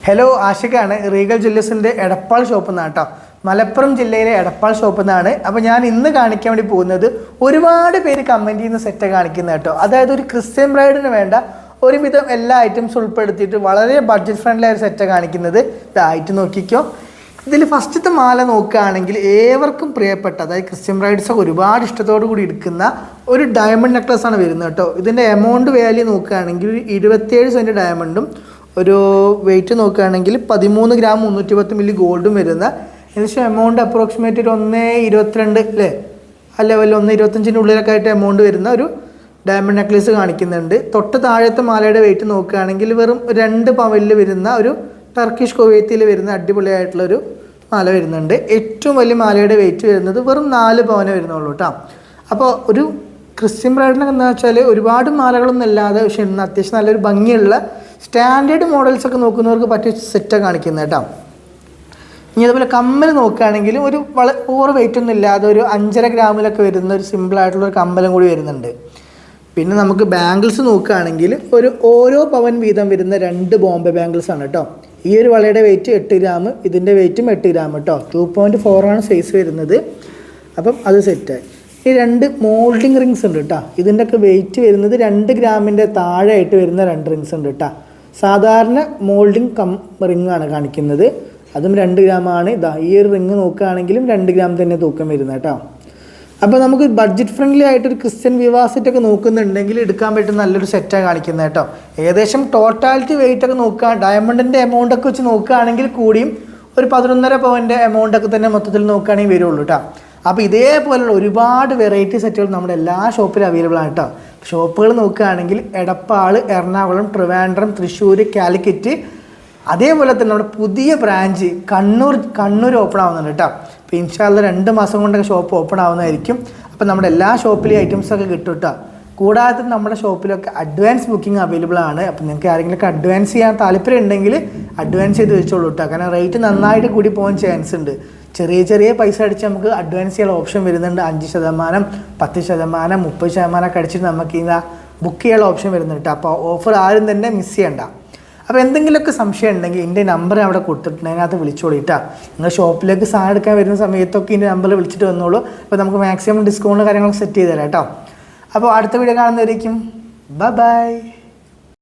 Hello ആഷിഖാണ്. Regal ജ്വല്ലേഴ്സിന്റെ Edappal shop നിന്നാണ് കേട്ടോ മലപ്പുറം ജില്ലയിലെ എടപ്പാൾ ഷോപ്പ് നിന്നാണ് അപ്പോൾ ഞാൻ ഇന്ന് കാണിക്കാൻ വേണ്ടി പോകുന്നത് ഒരുപാട് പേര് കമന്റ് ചെയ്യുന്ന സെറ്റ് കാണിക്കുന്നത് കേട്ടോ അതായത് ഒരു ക്രിസ്ത്യൻ ബ്രൈഡിന് വേണ്ട ഒരുവിധം എല്ലാ ഐറ്റംസ് ഉൾപ്പെടുത്തിയിട്ട് വളരെ ബഡ്ജറ്റ് ഫ്രണ്ട്ലി ആയ സെറ്റ് കാണിക്കുന്നത്. ഇതായിട്ട് നോക്കിക്കോ. ഇതിൽ ഫസ്റ്റത്തെ മാല നോക്കുകയാണെങ്കിൽ ഏവർക്കും പ്രിയപ്പെട്ട അതായത് ക്രിസ്ത്യൻ ബ്രൈഡ്സൊക്കെ ഒരുപാട് ഇഷ്ടത്തോടു കൂടി എടുക്കുന്ന ഒരു ഡയമണ്ട് നെക്ലസ് ആണ് വരുന്നത് കേട്ടോ ഇതിന്റെ എമൗണ്ട് വാല്യൂ നോക്കുകയാണെങ്കിൽ ഒരു ഇരുപത്തിയേഴ് സെന്റ് ഡയമണ്ടും ഒരു വെയിറ്റ് നോക്കുകയാണെങ്കിൽ പതിമൂന്ന് ഗ്രാം മുന്നൂറ്റി പത്ത് മില്ലി ഗോൾഡും വരുന്ന ഏകദേശം എമൗണ്ട് അപ്രോക്സിമേറ്റ് ഒരു ഒന്ന് ഇരുപത്തിരണ്ട് അല്ലേ ആ ലെവലിൽ ഒന്ന് ഇരുപത്തഞ്ചിന്റെ ഉള്ളിലൊക്കെ ആയിട്ട് എമൗണ്ട് വരുന്ന ഒരു ഡയമണ്ട് നെക്ലേസ് കാണിക്കുന്നുണ്ട്. തൊട്ട് താഴത്തെ മാലയുടെ വെയിറ്റ് നോക്കുകയാണെങ്കിൽ വെറും രണ്ട് പവലിൽ വരുന്ന ഒരു ടർക്കിഷ് കുവൈത്തിൽ വരുന്ന അടിപൊളിയായിട്ടുള്ള ഒരു മാല വരുന്നുണ്ട്. ഏറ്റവും വലിയ മാലയുടെ വെയിറ്റ് വരുന്നത് വെറും നാല് പവനെ വരുന്നുള്ളൂ കേട്ടോ അപ്പോൾ ഒരു ക്രിസ്ത്യൻ ബ്രൈഡിനൊക്കെ എന്താ വെച്ചാൽ ഒരുപാട് മാലകളൊന്നും ഇല്ലാതെ പക്ഷേ ഇന്ന് അത്യാവശ്യം നല്ലൊരു ഭംഗിയുള്ള സ്റ്റാൻഡേർഡ് മോഡൽസ് ഒക്കെ നോക്കുന്നവർക്ക് പറ്റിയ സെറ്റാണ് കാണിക്കുന്നത് കേട്ടോ. ഇനി അതുപോലെ കമ്മൽ നോക്കുകയാണെങ്കിലും ഒരു വള ഓവർ വെയിറ്റ് ഒന്നും ഇല്ലാതെ ഒരു അഞ്ചര ഗ്രാമിലൊക്കെ വരുന്ന ഒരു സിമ്പിൾ ആയിട്ടുള്ള ഒരു കമ്മലും കൂടി വരുന്നുണ്ട്. പിന്നെ നമുക്ക് ബാംഗിൾസ് നോക്കുകയാണെങ്കിൽ ഒരു ഓരോ പവൻ വീതം വരുന്ന രണ്ട് ബോംബെ ബാംഗിൾസ് ആണ് കേട്ടോ. ഈ ഒരു വളയുടെ വെയിറ്റ് എട്ട് ഗ്രാം ഇതിന്റെ വെയിറ്റും എട്ട് ഗ്രാം കേട്ടോ. ടു പോയിന്റ് ഫോറാണ് സൈസ് വരുന്നത്. അപ്പം അത് സെറ്റായി ഈ രണ്ട് മോൾഡിങ് റിങ്സ് ഉണ്ട് കേട്ടോ. ഇതിന്റെയൊക്കെ വെയിറ്റ് വരുന്നത് രണ്ട് ഗ്രാമിന്റെ താഴെ ആയിട്ട് വരുന്ന രണ്ട് റിങ്സ് ഉണ്ട് കേട്ടോ. സാധാരണ മോൾഡിങ് കം റിങ് ആണ് കാണിക്കുന്നത്. അതും രണ്ട് ഗ്രാമാണ് ഇതാ ഈ ഒരു റിങ് നോക്കുകയാണെങ്കിലും രണ്ട് ഗ്രാം തന്നെ തൂക്കം വരുന്നത് കേട്ടോ. അപ്പോൾ നമുക്ക് ബഡ്ജറ്റ് ഫ്രണ്ട്ലി ആയിട്ടൊരു ക്രിസ്ത്യൻ വിവാസിറ്റ് ഒക്കെ നോക്കുന്നുണ്ടെങ്കിൽ എടുക്കാൻ പറ്റുന്ന നല്ലൊരു സെറ്റാണ് കാണിക്കുന്നത് കേട്ടോ. ഏകദേശം ടോട്ടാലിറ്റി വെയിറ്റ് ഒക്കെ നോക്കുക. ഡയമണ്ടിന്റെ എമൗണ്ട് ഒക്കെ വെച്ച് നോക്കുകയാണെങ്കിൽ കൂടിയും ഒരു പതിനൊന്നര പവന്റെ എമൗണ്ട് ഒക്കെ തന്നെ മൊത്തത്തിൽ നോക്കുകയാണെങ്കിൽ വരുള്ളൂ കേട്ടോ. അപ്പോൾ ഇതേപോലെയുള്ള ഒരുപാട് വെറൈറ്റി സെറ്റുകൾ നമ്മുടെ എല്ലാ ഷോപ്പിലും അവൈലബിൾ ആണ് കേട്ടോ ഷോപ്പുകൾ നോക്കുകയാണെങ്കിൽ എടപ്പാൾ എറണാകുളം ട്രിവാൻഡ്രം തൃശ്ശൂർ കാലിക്കറ്റ്. അതേപോലെ തന്നെ നമ്മുടെ പുതിയ ബ്രാഞ്ച് കണ്ണൂർ കണ്ണൂർ ഓപ്പൺ ആവുന്നുണ്ട് കേട്ടോ അപ്പോൾ ഇൻഷാല്ല രണ്ട് മാസം കൊണ്ടൊക്കെ ഷോപ്പ് ഓപ്പൺ ആവുന്നതായിരിക്കും. അപ്പോൾ നമ്മുടെ എല്ലാ ഷോപ്പിലെ ഐറ്റംസൊക്കെ കിട്ടും കേട്ടോ കൂടാതെ നമ്മുടെ ഷോപ്പിലൊക്കെ അഡ്വാൻസ് ബുക്കിംഗ് അവൈലബിൾ ആണ്. അപ്പോൾ നിങ്ങൾക്ക് ആരെങ്കിലും അഡ്വാൻസ് ചെയ്യാൻ താല്പര്യം ഉണ്ടെങ്കിൽ അഡ്വാൻസ് ചെയ്ത് വെച്ചോളൂ കേട്ടോ കാരണം റേറ്റ് നന്നായിട്ട് കൂടി പോകാൻ ചാൻസ് ഉണ്ട്. ചെറിയ ചെറിയ പൈസ അടിച്ച് നമുക്ക് അഡ്വാൻസ് ചെയ്യാൻ ഓപ്ഷൻ വരുന്നുണ്ട്. അഞ്ച് ശതമാനം പത്ത് ശതമാനം മുപ്പത് ശതമാനം ഒക്കെ അടിച്ചിട്ട് നമുക്ക് ഇങ്ങനെ ബുക്ക് ചെയ്യാനുള്ള ഓപ്ഷൻ വരുന്നുണ്ട് അപ്പോൾ ഓഫർ ആരും തന്നെ മിസ് ചെയ്യണ്ട. അപ്പോൾ എന്തെങ്കിലുമൊക്കെ സംശയം ഉണ്ടെങ്കിൽ എന്റെ നമ്പർ അവിടെ കൊടുത്തിട്ടുണ്ട്. അതിനകത്ത് വിളിച്ചോളിട്ടാ നിങ്ങൾ ഷോപ്പിലേക്ക് സാധനം എടുക്കാൻ വരുന്ന സമയത്തൊക്കെ എന്റെ നമ്പർ വിളിച്ചിട്ട് വന്നോളൂ. അപ്പോൾ നമുക്ക് മാക്സിമം ഡിസ്കൗണ്ട് കാര്യങ്ങളൊക്കെ സെറ്റ് ചെയ്ത് തരാം കേട്ടോ. അപ്പോൾ അടുത്ത വീഡിയോ കാണുന്നവരേക്കും. Bye bye